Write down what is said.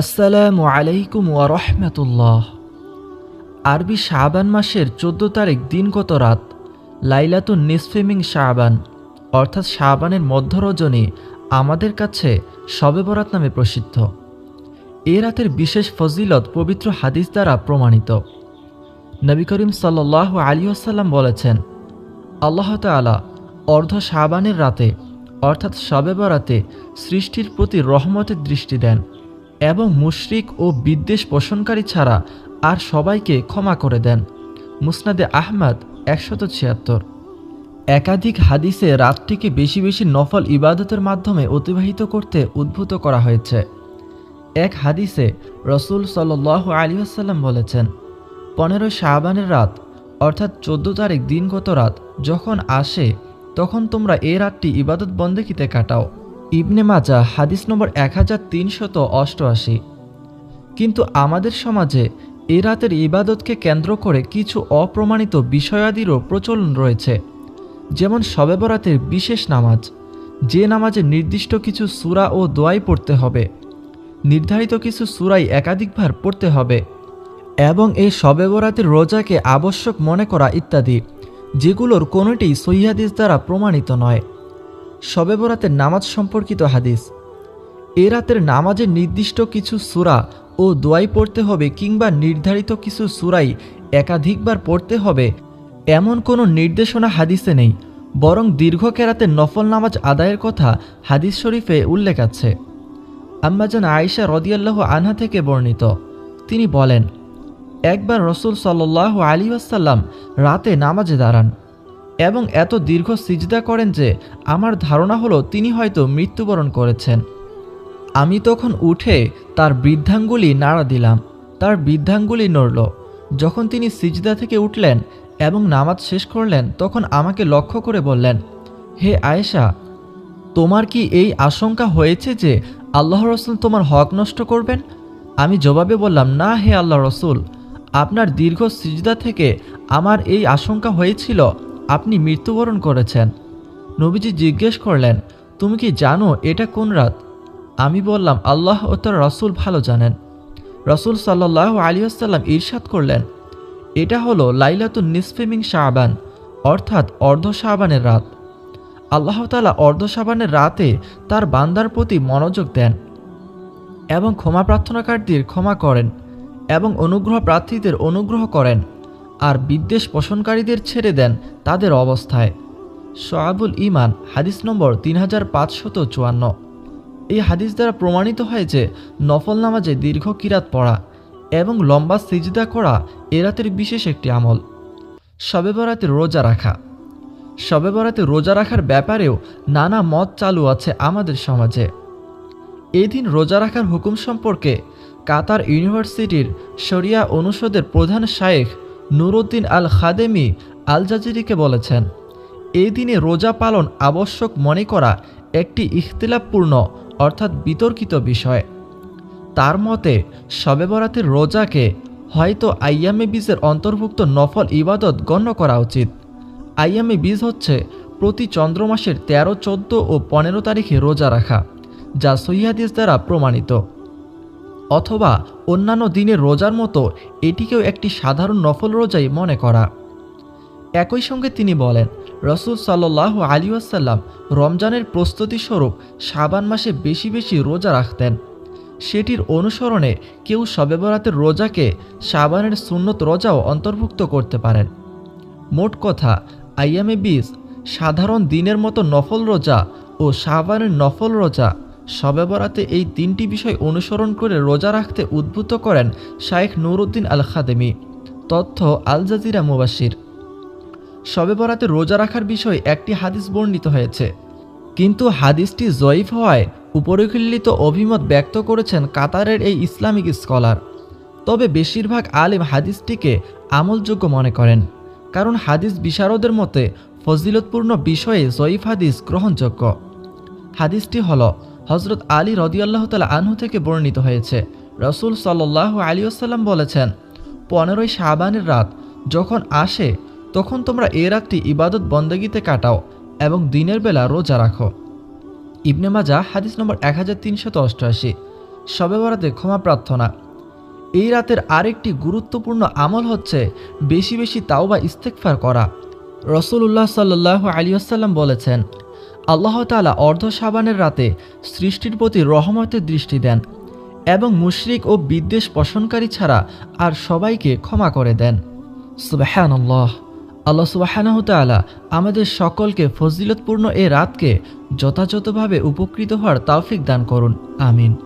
আসসালামু আলাইকুম ওয়ারহমতুল্লাহ আরবি শাবান মাসের চোদ্দ তারিখ দিনগত রাত, লাইলাতুন নিসফেমিং শাবান, অর্থাৎ শাবানের মধ্যরজনী আমাদের কাছে শবে বরাত নামে প্রসিদ্ধ। এ রাতের বিশেষ ফজিলত পবিত্র হাদিস দ্বারা প্রমাণিত। নবী করিম সাল্লাহ আলী আসাল্লাম বলেছেন, আল্লাহ তালা অর্ধ শাবানের রাতে, অর্থাৎ শবে বরাতে সৃষ্টির প্রতি রহমতের দৃষ্টি দেন। এবং মুশরিক ও বিদ্বেষ পোষণকারী ছাড়া আর সবাইকে ক্ষমা করে দেন। মুসনাদে আহমদ একশত ছিয়াত্তর। একাধিক হাদিসে রাতটিকে বেশি বেশি নফল ইবাদতের মাধ্যমে অতিবাহিত করতে উদ্ভূত করা হয়েছে। এক হাদিসে রসুল সাল আলী আসাল্লাম বলেছেন পনেরোই শাহবানের রাত, অর্থাৎ চোদ্দ তারিখ দিনগত রাত, যখন আসে, তখন তোমরা এ রাতটি ইবাদত বন্দেকিতে কাটাও। ইবনে মাজা হাদিস নম্বর এক হাজার তিনশত অষ্টআশি। কিন্তু আমাদের সমাজে এ রাতের ইবাদতকে কেন্দ্র করে কিছু অপ্রমাণিত বিষয়াদিরও প্রচলন রয়েছে। যেমন শবে বরাতের বিশেষ নামাজ, যে নামাজে নির্দিষ্ট কিছু সুরা ও দোয়াই পড়তে হবে, নির্ধারিত কিছু সুরাই একাধিকবার পড়তে হবে, এবং এই শবে বরাতের রোজাকে আবশ্যক মনে করা ইত্যাদি, যেগুলোর কোনোটি সহিহাদিস দ্বারা প্রমাণিত নয়। শবে বরাতের নামাজ সম্পর্কিত হাদিস। এ রাতের নামাজের নির্দিষ্ট কিছু সুরা ও দোয়াই পড়তে হবে কিংবা নির্ধারিত কিছু সুরাই একাধিকবার পড়তে হবে, এমন কোনো নির্দেশনা হাদিসে নেই, বরং দীর্ঘ কেরাতে নফল নামাজ আদায়ের কথা হাদিস শরীফে উল্লেখ আছে। আম্মাজান আয়েশা রদিয়াল্লাহ আনহা থেকে বর্ণিত, তিনি বলেন, একবার রসুল সাল্লাহ আলী আসাল্লাম রাতে নামাজে দাঁড়ান। এবং এত দীর্ঘ সিজদা করেন যে আমার ধারণা হলো তিনি হয়তো মৃত্যুবরণ করেছেন। আমি তখন উঠে তার বৃদ্ধাঙ্গুলি নাড়া দিলাম। তার বৃদ্ধাঙ্গুলি নড়ল। যখন তিনি সিজদা থেকে উঠলেন এবং নামাজ শেষ করলেন, তখন আমাকে লক্ষ্য করে বললেন, হে আয়েশা, তোমার কি এই আশঙ্কা হয়েছে যে আল্লাহ রসুল তোমার হক নষ্ট করবেন? আমি জবাবে বললাম, না হে আল্লাহ রসুল, আপনার দীর্ঘ সিজদা থেকে আমার এই আশঙ্কা হয়েছিল আপনি মৃত্যুবরণ করেছেন। নবীজি জিজ্ঞেস করলেন, তুমি কি জানো এটা কোন রাত? আমি বললাম, আল্লাহ ও তার রসুল ভালো জানেন। রসুল সাল্লাহ আলিয়াল্লাম ঈর্ষাদ করলেন, এটা হলো লাইলাতুন নিসফেমিং শাহবান অর্থাৎ অর্ধ শাহবানের রাত। আল্লাহ তালা অর্ধ শাহবানের রাতে তার বান্দার প্রতি মনোযোগ দেন এবং ক্ষমা প্রার্থনাকারীদের ক্ষমা করেন এবং অনুগ্রহ প্রার্থীদের অনুগ্রহ করেন। আর বিদ্বেষ পোষণকারীদের ছেড়ে দেন তাদের অবস্থায়। সোয়াবুল ইমান হাদিস নম্বর তিন হাজার পাঁচশত চুয়ান্ন। এই হাদিস দ্বারা প্রমাণিত হয় যে নফল নামাজে দীর্ঘ কিরাত পড়া এবং লম্বা সিজদা করা এরাতের বিশেষ একটি আমল। শবে বরাতে রোজা রাখা। শবে বরাতে রোজা রাখার ব্যাপারেও নানা মত চালু আছে আমাদের সমাজে। এই দিন রোজা রাখার হুকুম সম্পর্কে কাতার ইউনিভার্সিটির শরিয়া অনুষদের প্রধান শায়েখ নুরুদ্দিন আল খাদেমি আল জাজিরিকে বলেছেন, এই দিনে রোজা পালন আবশ্যক মনে করা একটি ইখতিলাপপূর্ণ অর্থাৎ বিতর্কিত বিষয়। তার মতে শবে বরাতের রোজাকে হয়তো আইয়ামে বীজের অন্তর্ভুক্ত নফল ইবাদত গণ্য করা উচিত। আইয়ামে বীজ হচ্ছে প্রতি চন্দ্রমাসের তেরো, চোদ্দ ও পনেরো তারিখে রোজা রাখা, যা সহিহাদিস দ্বারা প্রমাণিত। অথবা অন্যান্য দিনের রোজার মতো এটিকেও একটি সাধারণ নফল রোজাই মনে করা। একই সঙ্গে তিনি বলেন, রসুল সাল্লাহ আলী আসাল্লাম রমজানের প্রস্তুতি স্বরূপ সাবান মাসে বেশি বেশি রোজা রাখতেন। সেটির অনুসরণে কেউ শবে বরাতের রোজাকে সাবানের সুন্নত রোজাও অন্তর্ভুক্ত করতে পারেন। মোট কথা আইয়ামে বিজ সাধারণ দিনের মতো নফল রোজা ও সাবানের নফল রোজা শবে বরাতে এই তিনটি বিষয় অনুসরণ করে রোজা রাখতে উদ্ভূত করেন শায়েখ নুরুদ্দিন আল খাদেমি তথ্য আল জাজিরা মুবাসির শবে বরাতে রোজা রাখার বিষয়ে একটি হাদিস বর্ণিত হয়েছে। কিন্তু হাদিসটি জয়ীফ হওয়ায় উপরিখিল্লিত অভিমত ব্যক্ত করেছেন কাতারের এই ইসলামিক স্কলার। তবে বেশিরভাগ আলেম হাদিসটিকে আমলযোগ্য মনে করেন, কারণ হাদিস বিশারদের মতে ফজিলতপূর্ণ বিষয়ে জয়ীফ হাদিস গ্রহণযোগ্য। হাদিসটি হল হজরত আলী রদিয়াল্লাহ তালা আনহু থেকে বর্ণিত হয়েছে। রসুল সাল্লাহ আলী আসাল্লাম বলেছেন, পনেরোই শাহবানের রাত যখন আসে, তখন তোমরা এ রাতটি ইবাদত বন্দেগিতে কাটাও এবং দিনের বেলা রোজা রাখো। ইবনে মাজা হাদিস নম্বর এক হাজার তিনশত অষ্টআশি। শবে বরাতে ক্ষমা প্রার্থনা। এই রাতের আরেকটি গুরুত্বপূর্ণ আমল হচ্ছে বেশি বেশি তাওবা ইস্তেকফার করা। রসুল্লাহ সাল্লাহ আলিয়াল্লাম বলেছেন আল্লাহ তালা অর্ধ সাবানের রাতে সৃষ্টির প্রতি রহমতের দৃষ্টি দেন এবং মুশরিক ও বিদ্বেষ পোষণকারী ছাড়া আর সবাইকে ক্ষমা করে দেন। সুবাহানল্লাহ। আল্লাহ সুবাহানাহ তালা আমাদের সকলকে ফজিলতপূর্ণ এ রাতকে যথাযথভাবে উপকৃত হওয়ার তাওফিক দান করুন। আমিন।